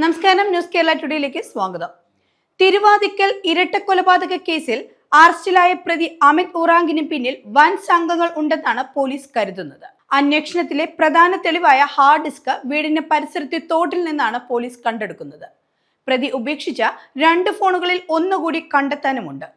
നമസ്കാരം ന്യൂസ് കേരള ടുഡേയിലേക്ക് സ്വാഗതം. തിരുവാതിക്കൽ ഇരട്ടക്കൊലപാതക കേസിൽ അറസ്റ്റിലായ പ്രതി അമിത് ഉറാങ്കിന് പിന്നിൽ വൻ സംഘങ്ങൾ ഉണ്ടെന്നാണ് പോലീസ് കരുതുന്നത്. അന്വേഷണത്തിലെ പ്രധാന തെളിവായ ഹാർഡ് ഡിസ്ക് വീടിന്റെ പരിസരത്തെ തോട്ടിൽ നിന്നാണ് പോലീസ് കണ്ടെടുക്കുന്നത്. പ്രതി ഉപേക്ഷിച്ച രണ്ട് ഫോണുകളിൽ ഒന്നുകൂടി കണ്ടെത്താനുമുണ്ട്.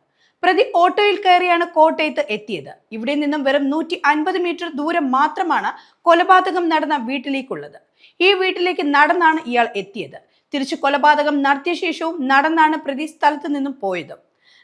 പ്രതി ഓട്ടോയിൽ കയറിയാണ് കോട്ടയത്ത് എത്തിയത്. ഇവിടെ നിന്നും വെറും നൂറ്റി അൻപത് മീറ്റർ ദൂരം മാത്രമാണ് കൊലപാതകം നടന്ന വീട്ടിലേക്കുള്ളത്. ഈ വീട്ടിലേക്ക് നടന്നാണ് ഇയാൾ എത്തിയത്. തിരിച്ചു കൊലപാതകം നടത്തിയ ശേഷവും നടന്നാണ് പ്രതി സ്ഥലത്ത് നിന്നും പോയത്.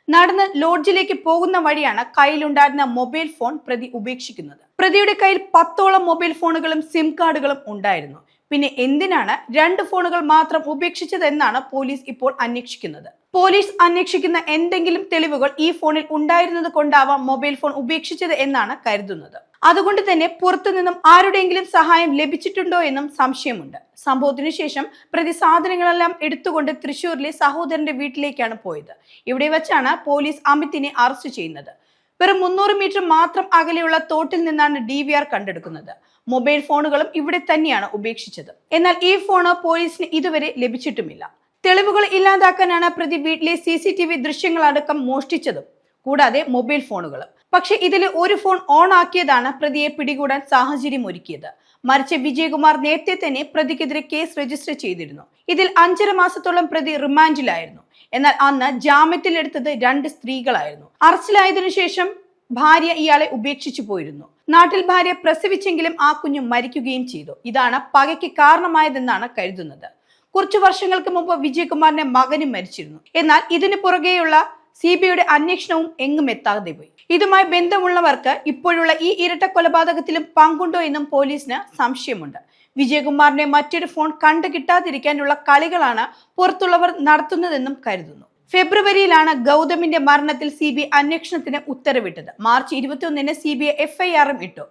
നടന്ന് ലോഡ്ജിലേക്ക് പോകുന്ന വഴിയാണ് കയ്യിലുണ്ടായിരുന്ന മൊബൈൽ ഫോൺ പ്രതി ഉപേക്ഷിക്കുന്നത്. പ്രതിയുടെ കയ്യിൽ പത്തോളം മൊബൈൽ ഫോണുകളും സിം കാർഡുകളും ഉണ്ടായിരുന്നു. പിന്നെ എന്തിനാണ് രണ്ട് ഫോണുകൾ മാത്രം ഉപേക്ഷിച്ചതെന്നാണ് പോലീസ് ഇപ്പോൾ അന്വേഷിക്കുന്നത്. പോലീസ് അന്വേഷിക്കുന്ന എന്തെങ്കിലും തെളിവുകൾ ഈ ഫോണിൽ ഉണ്ടായിരുന്നത് കൊണ്ടാവാം മൊബൈൽ ഫോൺ ഉപേക്ഷിച്ചത് എന്നാണ് കരുതുന്നത്. അതുകൊണ്ട് തന്നെ പുറത്തു നിന്നും ആരുടെയെങ്കിലും സഹായം ലഭിച്ചിട്ടുണ്ടോ എന്നും സംശയമുണ്ട്. സംഭവത്തിനു ശേഷം പ്രതി സാധനങ്ങളെല്ലാം എടുത്തുകൊണ്ട് തൃശൂരിലെ സഹോദരന്റെ വീട്ടിലേക്കാണ് പോയത്. ഇവിടെ വെച്ചാണ് പോലീസ് അമിതിനെ അറസ്റ്റ് ചെയ്യുന്നത്. വെറും മുന്നൂറ് മീറ്റർ മാത്രം അകലെയുള്ള തോട്ടിൽ നിന്നാണ് ഡി വി ആർ കണ്ടെടുക്കുന്നത്. മൊബൈൽ ഫോണുകളും ഇവിടെ തന്നെയാണ് ഉപേക്ഷിച്ചത്. എന്നാൽ ഈ ഫോണ് പോലീസിന് ഇതുവരെ ലഭിച്ചിട്ടുമില്ല. തെളിവുകൾ ഇല്ലാതാക്കാനാണ് പ്രതി വീട്ടിലെ സി സി ടി വി ദൃശ്യങ്ങളടക്കം മോഷ്ടിച്ചതും കൂടാതെ മൊബൈൽ ഫോണുകളും. പക്ഷെ ഇതിൽ ഒരു ഫോൺ ഓൺ ആക്കിയതാണ് പ്രതിയെ പിടികൂടാൻ സാഹചര്യം ഒരുക്കിയത്. മരിച്ച വിജയകുമാർ നേരത്തെ തന്നെ പ്രതിക്കെതിരെ കേസ് രജിസ്റ്റർ ചെയ്തിരുന്നു. ഇതിൽ അഞ്ചര മാസത്തോളം പ്രതി റിമാൻഡിലായിരുന്നു. എന്നാൽ അന്ന് ജാമ്യത്തിലെടുത്തത് രണ്ട് സ്ത്രീകളായിരുന്നു. അറസ്റ്റിലായതിനു ശേഷം ഭാര്യ ഇയാളെ ഉപേക്ഷിച്ചു പോയിരുന്നു. നാട്ടിൽ ഭാര്യ പ്രസവിച്ചെങ്കിലും ആ കുഞ്ഞു മരിക്കുകയും ചെയ്തു. ഇതാണ് പകയ്ക്ക് കാരണമായതെന്നാണ് കരുതുന്നത്. കുറച്ചു വർഷങ്ങൾക്ക് മുമ്പ് വിജയകുമാറിന്റെ മകനും മരിച്ചിരുന്നു. എന്നാൽ ഇതിനു പുറകെയുള്ള സി ബി ഐയുടെ അന്വേഷണവും എങ്ങും എത്താതെ പോയി. ഇതുമായി ബന്ധമുള്ളവർക്ക് ഇപ്പോഴുള്ള ഈ ഇരട്ട കൊലപാതകത്തിലും പങ്കുണ്ടോ എന്നും പോലീസിന് സംശയമുണ്ട്. വിജയകുമാറിന്റെ മറ്റൊരു ഫോൺ കണ്ടു കിട്ടാതിരിക്കാനുള്ള കളികളാണ് പുറത്തുള്ളവർ നടത്തുന്നതെന്നും കരുതുന്നു. ഫെബ്രുവരിയിലാണ് ഗൗതമിന്റെ മരണത്തിൽ സി ബി അന്വേഷണത്തിന് ഉത്തരവിട്ടത്. മാർച്ച് ഇരുപത്തിയൊന്നിന് സി ബി ഐ എഫ്ഐആറും ഇട്ടു.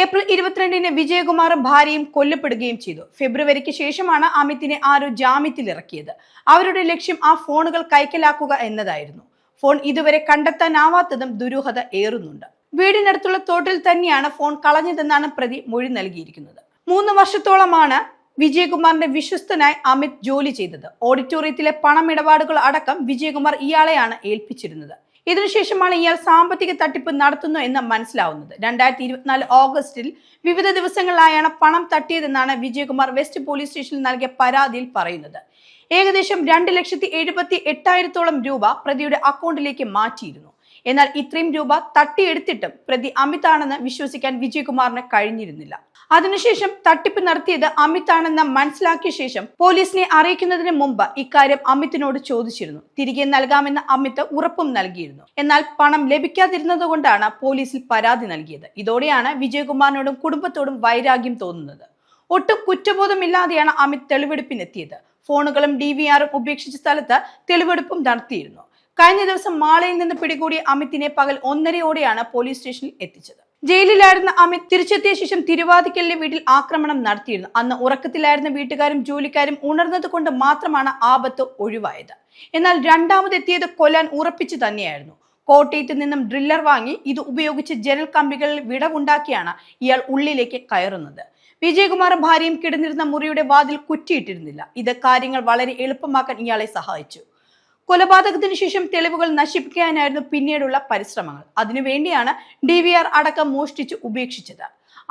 ഏപ്രിൽ ഇരുപത്തിരണ്ടിന് വിജയകുമാറും ഭാര്യയും കൊല്ലപ്പെടുകയും ചെയ്തു. ഫെബ്രുവരിക്ക് ശേഷമാണ് അമിതിനെ ആരോ ജാമ്യത്തിൽ ഇറക്കിയത് അവരുടെ ലക്ഷ്യം ആ ഫോണുകൾ കൈക്കലാക്കുക എന്നതായിരുന്നു. ഫോൺ ഇതുവരെ കണ്ടെത്താനാവാത്തതും ദുരൂഹത ഏറുന്നുണ്ട്. വീടിനടുത്തുള്ള തോട്ടിൽ തന്നെയാണ് ഫോൺ കളഞ്ഞതെന്നാണ് പ്രതി മൊഴി നൽകിയിരിക്കുന്നത്. മൂന്ന് വർഷത്തോളമാണ് വിജയകുമാറിന്റെ വിശ്വസ്തനായി അമിത് ജോലി ചെയ്തത്. ഓഡിറ്റോറിയത്തിലെ പണമിടപാടുകൾ അടക്കം വിജയകുമാർ ഇയാളെയാണ് ഏൽപ്പിച്ചിരുന്നത്. ഇതിനുശേഷമാണ് ഇയാൾ സാമ്പത്തിക തട്ടിപ്പ് നടത്തുന്നു എന്ന് മനസ്സിലാവുന്നത്. രണ്ടായിരത്തി ഇരുപത്തിനാല് ഓഗസ്റ്റിൽ വിവിധ ദിവസങ്ങളിലായാണ് പണം തട്ടിയതെന്നാണ് വിജയകുമാർ വെസ്റ്റ് പോലീസ് സ്റ്റേഷനിൽ നൽകിയ പരാതിയിൽ പറയുന്നത്. ഏകദേശം രണ്ട് ലക്ഷത്തി എഴുപത്തി എട്ടായിരത്തോളം രൂപ പ്രതിയുടെ അക്കൗണ്ടിലേക്ക് മാറ്റിയിരുന്നു. എന്നാൽ ഇത്രയും രൂപ തട്ടിയെടുത്തിട്ടും പ്രതി അമിതാണെന്ന് വിശ്വസിക്കാൻ വിജയകുമാറിന് കഴിഞ്ഞിരുന്നില്ല. അതിനുശേഷം തട്ടിപ്പ് നടത്തിയത് അമിതാണെന്ന് മനസ്സിലാക്കിയ ശേഷം പോലീസിനെ അറിയിക്കുന്നതിന് മുമ്പ് ഇക്കാര്യം അമിത്തിനോട് ചോദിച്ചിരുന്നു. തിരികെ നൽകാമെന്ന് അമിത് ഉറപ്പും നൽകിയിരുന്നു. എന്നാൽ പണം ലഭിക്കാതിരുന്നതുകൊണ്ടാണ് പോലീസിൽ പരാതി നൽകിയത്. ഇതോടെയാണ് വിജയകുമാറിനോടും കുടുംബത്തോടും വൈരാഗ്യം തോന്നുന്നത്. ഒട്ടും കുറ്റബോധമില്ലാതെയാണ് അമിത് തെളിവെടുപ്പിനെത്തിയത്. ഫോണുകളും ഡി വി ആറും ഉപേക്ഷിച്ച സ്ഥലത്ത് തെളിവെടുപ്പും നടത്തിയിരുന്നു. കഴിഞ്ഞ ദിവസം മാളയിൽ നിന്ന് പിടികൂടിയ അമിതിനെ പകൽ ഒന്നരയോടെയാണ് പോലീസ് സ്റ്റേഷനിൽ എത്തിച്ചത്. ജയിലിലായിരുന്ന അമിത് തിരിച്ചെത്തിയ ശേഷം തിരുവാതിക്കലിലെ വീട്ടിൽ ആക്രമണം നടത്തിയിരുന്നു. അന്ന് ഉറക്കത്തിലായിരുന്ന വീട്ടുകാരും ജോലിക്കാരും ഉണർന്നത് കൊണ്ട് മാത്രമാണ് ആപത്ത് ഒഴിവായത്. എന്നാൽ രണ്ടാമതെത്തിയത് കൊല്ലാൻ ഉറപ്പിച്ചു തന്നെയായിരുന്നു. കോട്ടയത്ത് നിന്നും ഡ്രില്ലർ വാങ്ങി ഇത് ഉപയോഗിച്ച് ജനൽ കമ്പികളിൽ വിടവുണ്ടാക്കിയാണ് ഇയാൾ ഉള്ളിലേക്ക് കയറുന്നത്. വിജയകുമാറും ഭാര്യയും കിടന്നിരുന്ന മുറിയുടെ വാതിൽ കുറ്റിയിട്ടിരുന്നില്ല. ഇത് കാര്യങ്ങൾ വളരെ എളുപ്പമാക്കാൻ ഇയാളെ സഹായിച്ചു. കൊലപാതകത്തിന് ശേഷം തെളിവുകൾ നശിപ്പിക്കാനായിരുന്നു പിന്നീടുള്ള പരിശ്രമങ്ങൾ. അതിനുവേണ്ടിയാണ് ഡി വി ആർ അടക്കം മോഷ്ടിച്ച് ഉപേക്ഷിച്ചത്.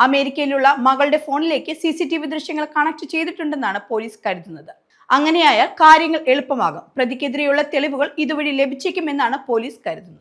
അമേരിക്കയിലുള്ള മകളുടെ ഫോണിലേക്ക് സി സി ടി വി ദൃശ്യങ്ങൾ കണക്ട് ചെയ്തിട്ടുണ്ടെന്നാണ് പോലീസ് കരുതുന്നത്. അങ്ങനെയായാൽ കാര്യങ്ങൾ എളുപ്പമാകും. പ്രതിക്കെതിരെയുള്ള തെളിവുകൾ ഇതുവഴി ലഭിച്ചേക്കുമെന്നാണ് പോലീസ് കരുതുന്നത്.